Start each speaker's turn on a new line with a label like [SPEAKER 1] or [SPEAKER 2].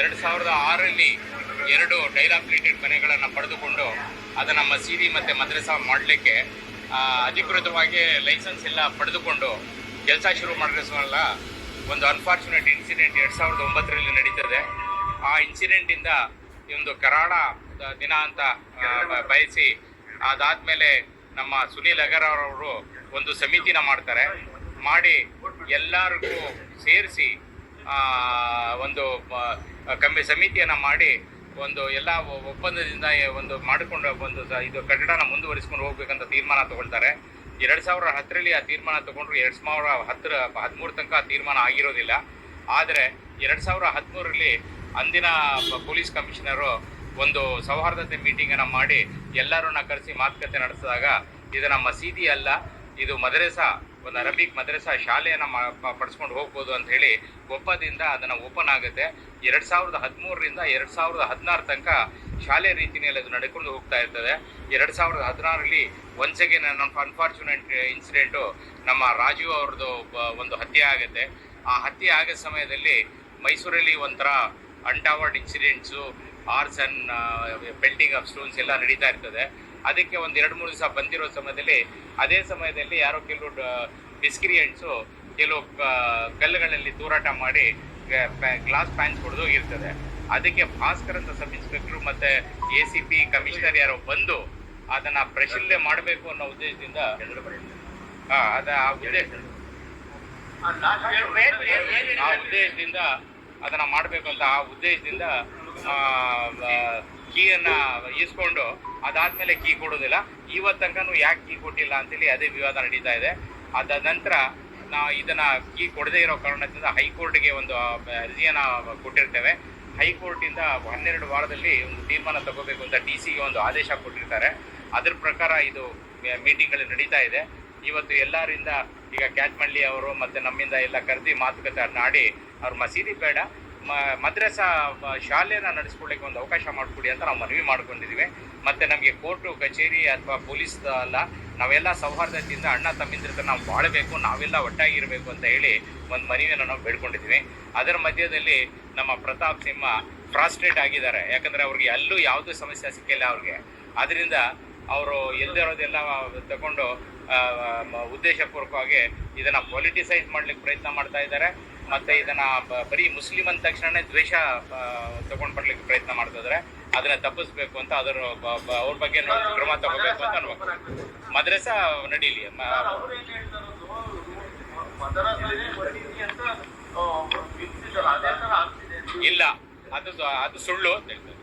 [SPEAKER 1] ಎರಡು ಸಾವಿರದ ಆರಲ್ಲಿ ಎರಡು ಕ್ರಿಯೇಟೆಡ್ ಮನೆಗಳನ್ನು ಪಡೆದುಕೊಂಡು ಅದನ್ನು ಮಸೀದಿ ಮತ್ತು ಮದ್ರಸಾ ಮಾಡಲಿಕ್ಕೆ ಅಧಿಕೃತವಾಗಿ ಲೈಸೆನ್ಸ್ ಎಲ್ಲ ಪಡೆದುಕೊಂಡು ಕೆಲಸ ಶುರು ಮಾಡಿಸಲ್ಲ ಒಂದು ಅನ್ಫಾರ್ಚುನೇಟ್ ಇನ್ಸಿಡೆಂಟ್ ಎರಡು ಸಾವಿರದ ಒಂಬತ್ತರಲ್ಲಿ ನಡೀತದೆ. ಆ ಇನ್ಸಿಡೆಂಟಿಂದ ಒಂದು ಕರಾಡ ದಿನ ಅಂತ ಬಯಸಿ, ಅದಾದಮೇಲೆ ನಮ್ಮ ಸುನೀಲ್ ಅಗರ್ವಾಲ್ ಅವರು ಒಂದು ಸಮಿತಿನ ಮಾಡ್ತಾರೆ. ಮಾಡಿ ಎಲ್ಲರಿಗೂ ಸೇರಿಸಿ ಒಂದು ಕಮ್ಮಿ ಸಮಿತಿಯನ್ನು ಮಾಡಿ ಒಂದು ಎಲ್ಲ ಒಪ್ಪಂದದಿಂದ ಒಂದು ಮಾಡಿಕೊಂಡು ಒಂದು ಇದು ಕಟ್ಟಡನ ಮುಂದುವರಿಸ್ಕೊಂಡು ಹೋಗ್ಬೇಕಂತ ತೀರ್ಮಾನ ತಗೊಳ್ತಾರೆ. ಎರಡು ಸಾವಿರ ಹತ್ತರಲ್ಲಿ ಆ ತೀರ್ಮಾನ ತಗೊಂಡ್ರು ಎರಡು ಸಾವಿರ ಹತ್ತರ, ಹದಿಮೂರು ತನಕ ಆ ತೀರ್ಮಾನ ಆಗಿರೋದಿಲ್ಲ. ಆದರೆ ಎರಡು ಸಾವಿರ ಹದಿಮೂರರಲ್ಲಿ ಅಂದಿನ ಪೊಲೀಸ್ ಕಮಿಷನರು ಒಂದು ಸೌಹಾರ್ದತೆ ಮೀಟಿಂಗನ್ನು ಮಾಡಿ ಎಲ್ಲರನ್ನ ಕರೆಸಿ ಮಾತುಕತೆ ನಡೆಸಿದಾಗ ಇದು ನಮ್ಮ ಮಸೀದಿ ಅಲ್ಲ, ಇದು ಮದರಸಾ ಒಂದು ಅರಬಿಕ್ ಮದ್ರಸಾ ಶಾಲೆಯನ್ನು ಪಡಿಸ್ಕೊಂಡು ಹೋಗ್ಬೋದು ಅಂತ ಹೇಳಿ ಒಪ್ಪದಿಂದ ಅದನ್ನು ಓಪನ್ ಆಗುತ್ತೆ. ಎರಡು ಸಾವಿರದ ಹದಿಮೂರರಿಂದ ಎರಡು ಸಾವಿರದ ಹದಿನಾರು ತನಕ ಶಾಲೆ ರೀತಿಯಲ್ಲಿ ಅದು ನಡ್ಕೊಂಡು ಹೋಗ್ತಾ ಇರ್ತದೆ. ಎರಡು ಸಾವಿರದ ಹದಿನಾರಲ್ಲಿ ಒನ್ಸ್ ಅಗೇನ್ ಅನ್ಫಾರ್ಚುನೇಟ್ ಇನ್ಸಿಡೆಂಟು ನಮ್ಮ ರಾಜೀವ್ ಅವ್ರದ್ದು ಒಂದು ಹತ್ಯೆ ಆಗುತ್ತೆ. ಆ ಹತ್ಯೆ ಆಗೋ ಸಮಯದಲ್ಲಿ ಮೈಸೂರಲ್ಲಿ ಒಂಥರ untoward incidents arson and pelting of stones ಎಲ್ಲ ನಡೀತಾ ಇರ್ತದೆ. ಅದಕ್ಕೆ ಒಂದು ಎರಡು ಮೂರು ದಿವಸ ಬಂದಿರೋ ಸಮಯದಲ್ಲಿ ಅದೇ ಸಮಯದಲ್ಲಿ ಯಾರೋ ಕೆಲವು ಡಿಸ್ಕ್ರಿಯೆಂಟ್ಸು ಕೆಲವು ಕಲ್ಲುಗಳಲ್ಲಿ ತೂರಾಟ ಮಾಡಿ ಗ್ಲಾಸ್ ಪ್ಯಾನ್ಸ್ ಹೊಡೆದು ಇರ್ತದೆ ಅದಕ್ಕೆ ಭಾಸ್ಕರ್ ಅಂತ ಸಬ್ ಇನ್ಸ್ಪೆಕ್ಟರ್ ಮತ್ತೆ ಎ ಸಿ ಪಿ ಕಮಿಷನರ್ ಯಾರೋ ಬಂದು ಅದನ್ನ ಪರಿಶೀಲನೆ ಮಾಡಬೇಕು ಅನ್ನೋ ಉದ್ದೇಶದಿಂದ ಅದ ಆ ಉದ್ದೇಶ ಆ ಉದ್ದೇಶದಿಂದ ಅದನ್ನ ಮಾಡಬೇಕು ಅಂತ ಆ ಉದ್ದೇಶದಿಂದ ಕೀಯನ್ನ ಈಸ್ಕೊಂಡು ಅದಾದ್ಮೇಲೆ ಕೀ ಕೊಡೋದಿಲ್ಲ. ಇವತ್ತು ತನಕನೂ ಯಾಕೆ ಕೀ ಕೊಟ್ಟಿಲ್ಲ ಅಂತೇಳಿ ಅದೇ ವಿವಾದ ನಡೀತಾ ಇದೆ. ಅದ ನಂತರ ನಾವು ಇದನ್ನ ಕೀ ಕೊಡದೇ ಇರೋ ಕಾರಣದಿಂದ ಹೈಕೋರ್ಟ್ಗೆ ಒಂದು ಅರ್ಜಿಯನ್ನು ಕೊಟ್ಟಿರ್ತೇವೆ. ಹೈಕೋರ್ಟಿಂದ ಹನ್ನೆರಡು ವಾರದಲ್ಲಿ ಒಂದು ತೀರ್ಮಾನ ತಗೋಬೇಕು ಅಂತ ಡಿ ಸಿಗೆ ಒಂದು ಆದೇಶ ಕೊಟ್ಟಿರ್ತಾರೆ. ಅದ್ರ ಪ್ರಕಾರ ಇದು ಮೀಟಿಂಗ್ಗಳು ನಡೀತಾ ಇದೆ. ಇವತ್ತು ಎಲ್ಲರಿಂದ ಈಗ ಕ್ಯಾಚ್ಮಳ್ಳಿ ಅವರು ಮತ್ತೆ ನಮ್ಮಿಂದ ಎಲ್ಲ ಕರೆದಿ ಮಾತುಕತೆ ಆಡಿ ಅವ್ರ ಮಸೀದಿ ಬೇಡ. ಮದ್ರಸಾ ಶಾಲೆಯನ್ನು ನಡೆಸ್ಕೊಳ್ಳಿಕ್ಕೆ ಒಂದು ಅವಕಾಶ ಮಾಡಿಕೊಡಿ ಅಂತ ನಾವು ಮನವಿ ಮಾಡ್ಕೊಂಡಿದ್ದೀವಿ. ಮತ್ತೆ ನಮಗೆ ಕೋರ್ಟು, ಕಚೇರಿ ಅಥವಾ ಪೊಲೀಸ್ ಅಲ್ಲ, ನಾವೆಲ್ಲ ಸೌಹಾರ್ದತೆಯಿಂದ ಅಣ್ಣ ತಮ್ಮಿಂದ್ರ ನಾವು ಬಾಳಬೇಕು, ನಾವೆಲ್ಲ ಒಟ್ಟಾಗಿರಬೇಕು ಅಂತ ಹೇಳಿ ಒಂದು ಮನವಿಯನ್ನು ನಾವು ಬೇಡ್ಕೊಂಡಿದ್ದೀವಿ. ಅದರ ಮಧ್ಯದಲ್ಲಿ ನಮ್ಮ ಪ್ರತಾಪ್ ಸಿಂಹ ಫ್ರಾಸ್ಟ್ರೇಟ್ ಆಗಿದ್ದಾರೆ. ಯಾಕಂದ್ರೆ ಅವ್ರಿಗೆ ಅಲ್ಲೂ ಯಾವುದೇ ಸಮಸ್ಯೆ ಸಿಕ್ಕಿಲ್ಲ ಅವ್ರಿಗೆ. ಅದರಿಂದ ಅವರು ಎಲ್ದಿರೋದೆಲ್ಲ ತಗೊಂಡು ಉದ್ದೇಶಪೂರ್ವಕವಾಗಿ ಇದನ್ನ ಪೊಲಿಟಿಸೈಸ್ ಮಾಡ್ಲಿಕ್ಕೆ ಪ್ರಯತ್ನ ಮಾಡ್ತಾ ಇದ್ದಾರೆ. ಮತ್ತೆ ಇದನ್ನ ಬರೀ ಮುಸ್ಲಿಂ ಅಂದ ತಕ್ಷಣನೇ ದ್ವೇಷ ತಗೊಂಡ್ ಬರ್ಲಿಕ್ಕೆ ಪ್ರಯತ್ನ ಮಾಡ್ತಾ ಇದ್ದಾರೆ ಅದನ್ನ ತಪ್ಪಿಸ್ಬೇಕು ಅಂತ ಅದರ ಅವ್ರ ಬಗ್ಗೆ ಕ್ರಮ ತಗೋಬೇಕು ಅಂತ ಅನ್ಬೇಕು. ಮದ್ರಸಾ ನಡೀಲಿ ಇಲ್ಲ, ಅದು ಅದು ಸುಳ್ಳು ಅಂತ ಹೇಳ್ತಾರೆ.